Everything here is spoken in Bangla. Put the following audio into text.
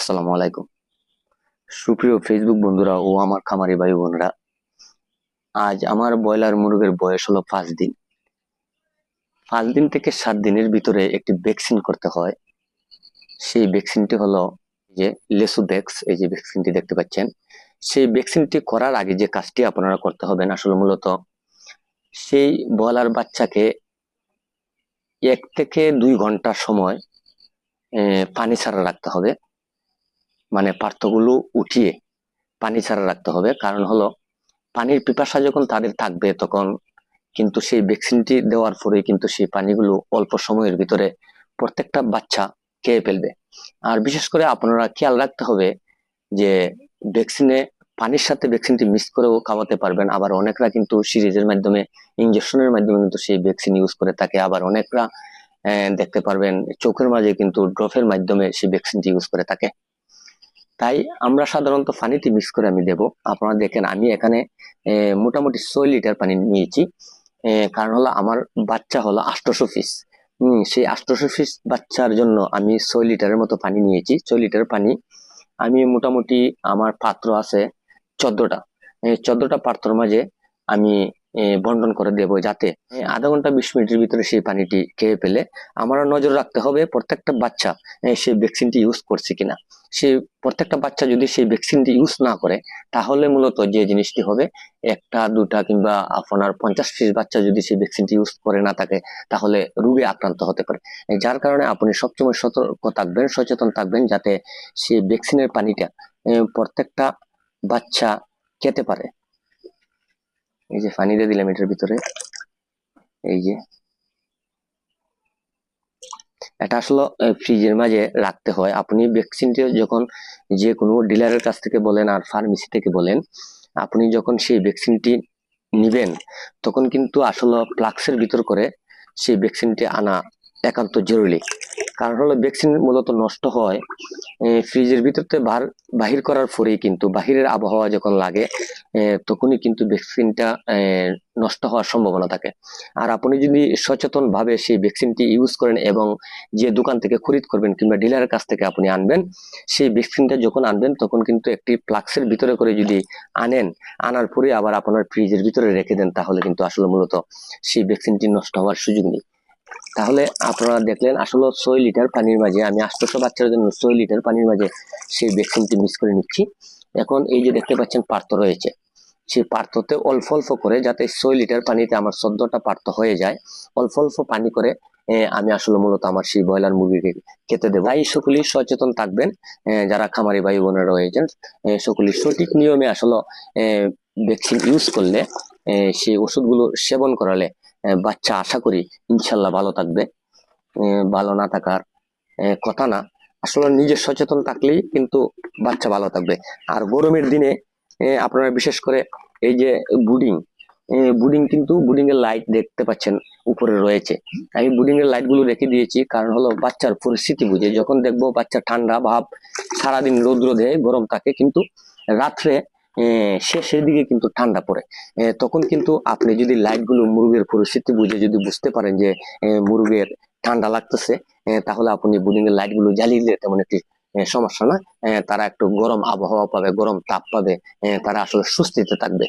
আসসালামু আলাইকুম। সুপ্রিয় ফেসবুক বন্ধুরা ও আমার খামারি ভাই বোনরা, আজ আমার ব্রয়লার মুরগের বয়স হলো পাঁচ দিন। পাঁচ দিন থেকে সাত দিনের ভিতরে একটি ভ্যাকসিন করতে হয়। সেই ভ্যাকসিনটি হলো যে লেসুভ্যাক্স এই যে ভ্যাকসিনটি দেখতে পাচ্ছেন। সেই ভ্যাকসিনটি করার আগে যে কাজটি আপনারা করতে হবেন আসলে মূলত সেই ব্রয়লার বাচ্চাকে এক থেকে দুই ঘণ্টা সময় পানি ছাড়া রাখতে হবে। মানে পার্থগুলো উঠিয়ে পানি ছাড়া রাখতে হবে। কারণ হলো, পানির পিপাসা যখন তাদের থাকবে তখন কিন্তু সেই ভ্যাকসিনটি দেওয়ার পরে কিন্তু সেই পানিগুলো অল্প সময়ের ভিতরে প্রত্যেকটা বাচ্চা খেয়ে ফেলবে। আর বিশেষ করে আপনারা খেয়াল রাখতে হবে যে ভ্যাকসিনে পানির সাথে ভ্যাকসিনটি মিক্স করেও খাওয়াতে পারবেন। আবার অনেকরা কিন্তু সিরিজের মাধ্যমে ইঞ্জেকশনের মাধ্যমে কিন্তু সেই ভ্যাকসিন ইউজ করে থাকে। আবার অনেকরা দেখতে পারবেন, চোখের মাঝে কিন্তু ড্রপের মাধ্যমে সেই ভ্যাকসিনটি ইউজ করে থাকে। তাই আমরা সাধারণত পানিতে মিক্স করে আমি দেব। আপনারা দেখেন, আমি এখানে মোটামুটি ছয় লিটার পানি নিয়েছি। কারণ হলো আমার বাচ্চা হলো আষ্টশো পিস হম, সেই আষ্টশো পিস বাচ্চার জন্য আমি ছয় লিটারের মতো পানি নিয়েছি। ছয় লিটার পানি আমি মোটামুটি আমার পাত্র আছে চোদ্দটা। চোদ্দটা পাত্রর মাঝে আমি বন্টন করে দেব যাতে আধা ঘণ্টা বিশ মিনিটের ভিতরে সেই পানিটি খেয়ে ফেলে। আমার নজর রাখতে হবে প্রত্যেকটা বাচ্চা সেই ভ্যাকসিনটি ইউজ করছে কিনা। সেই প্রত্যেকটা বাচ্চা যদি সেই ভ্যাকসিনটি ইউজ না করে, তাহলে মূলত যে জিনিসটি হবে, একটা, দুটা কিংবা আপনার পঞ্চাশ পিস বাচ্চা যদি সেই ভ্যাকসিনটি ইউজ করে না থাকে, তাহলে রোগে আক্রান্ত হতে পারে। যার কারণে আপনি সবসময় সতর্ক থাকবেন, সচেতন থাকবেন যাতে সেই ভ্যাকসিনের পানিটা প্রত্যেকটা বাচ্চা খেতে পারে। এই যে পানি দিয়ে দিলাম এটার ভিতরে। এই যে এটা আসলে ফ্রিজের মাঝে রাখতে হয়। আপনি ভ্যাকসিনটি যখন যে কোনো ডিলারের কাছ থেকে বলেন আর ফার্মেসি থেকে বলেন, আপনি যখন সেই ভ্যাকসিনটি নিবেন, তখন কিন্তু আসলে ফ্লাক্সের ভিতর করে সেই ভ্যাকসিনটি আনা একান্ত জরুরি। কারণ হলো ভ্যাকসিন মূলত নষ্ট হয়। ফ্রিজের ভিতরতে বাহির করার পরেই কিন্তু বাহিরের আবহাওয়া যখন লাগে তখনই কিন্তু ভ্যাকসিনটা নষ্ট হওয়ার সম্ভাবনা থাকে। আর আপনি যদি সচেতন ভাবে সেই ভ্যাকসিনটি ইউজ করেন এবং যে দোকান থেকে খরিদ করবেন কিংবা ডিলারের কাছ থেকে আপনি আনবেন, সেই ভ্যাকসিনটা যখন আনবেন, তখন কিন্তু একটি ফ্লাক্সের ভিতরে করে যদি আনেন, আনার পরে আবার আপনার ফ্রিজের ভিতরে রেখে দেন, তাহলে কিন্তু আসলে মূলত সেই ভ্যাকসিনটি নষ্ট হওয়ার সুযোগ নেই। তাহলে আপনারা দেখলেন আসলে ছয় লিটার পানির মাঝে, আমি আষ্টশো বাচ্চার জন্য ছয় লিটার পানির মাঝে সেই ভ্যাকসিনটি মিক্স করে নিচ্ছি। এখন এই যে দেখতে পাচ্ছেন পার্থ রয়েছে, সেই পার্থতে অল্প অল্প করে যাতে ছয় লিটার পানিতে আমার চোদ্দটা পার্থ হয়ে যায়, অল্প অল্প পানি করে আমি আসলে মূলত আমার সেই ব্রয়লার মুরগিকে খেতে দেবো। তাই সকলেই সচেতন থাকবেন যারা খামারি ভাই বোনেরা রয়েছেন সকলেই সঠিক নিয়মে আসলে ভ্যাকসিন ইউজ করলে সেই ওষুধগুলো সেবন করালে বাচ্চা আশা করি ইনশাল্লাহ ভালো থাকবে। ভালো না থাকার কথা না। আসলে নিজে সচেতন থাকলেই কিন্তু বাচ্চা ভালো থাকবে। আর গরমের দিনে আপনারা বিশেষ করে এই যে বুডিং বুডিং কিন্তু বুডিং এর লাইট দেখতে পাচ্ছেন, উপরে রয়েছে। আমি বুডিং এর লাইটগুলো রেখে দিয়েছি, কারণ হলো বাচ্চার পরিস্থিতি বুঝে। যখন দেখব বাচ্চা ঠান্ডা ভাব, সারাদিন রৌদ্র দেয় গরম থাকে, কিন্তু রাত্রে শেষের দিকে কিন্তু ঠান্ডা পড়ে। তখন কিন্তু আপনি যদি লাইটগুলো মুরগের পরিস্থিতি বুঝে যদি বুঝতে পারেন যে মুরগের ঠান্ডা লাগতেছে তাহলে আপনি বুডিং এর লাইটগুলো জ্বালিয়ে দিলে তেমন একটি সমস্যা না। তারা একটু গরম আবহাওয়া পাবে, গরম তাপ পাবে তারা আসলে সুস্থিতে থাকবে।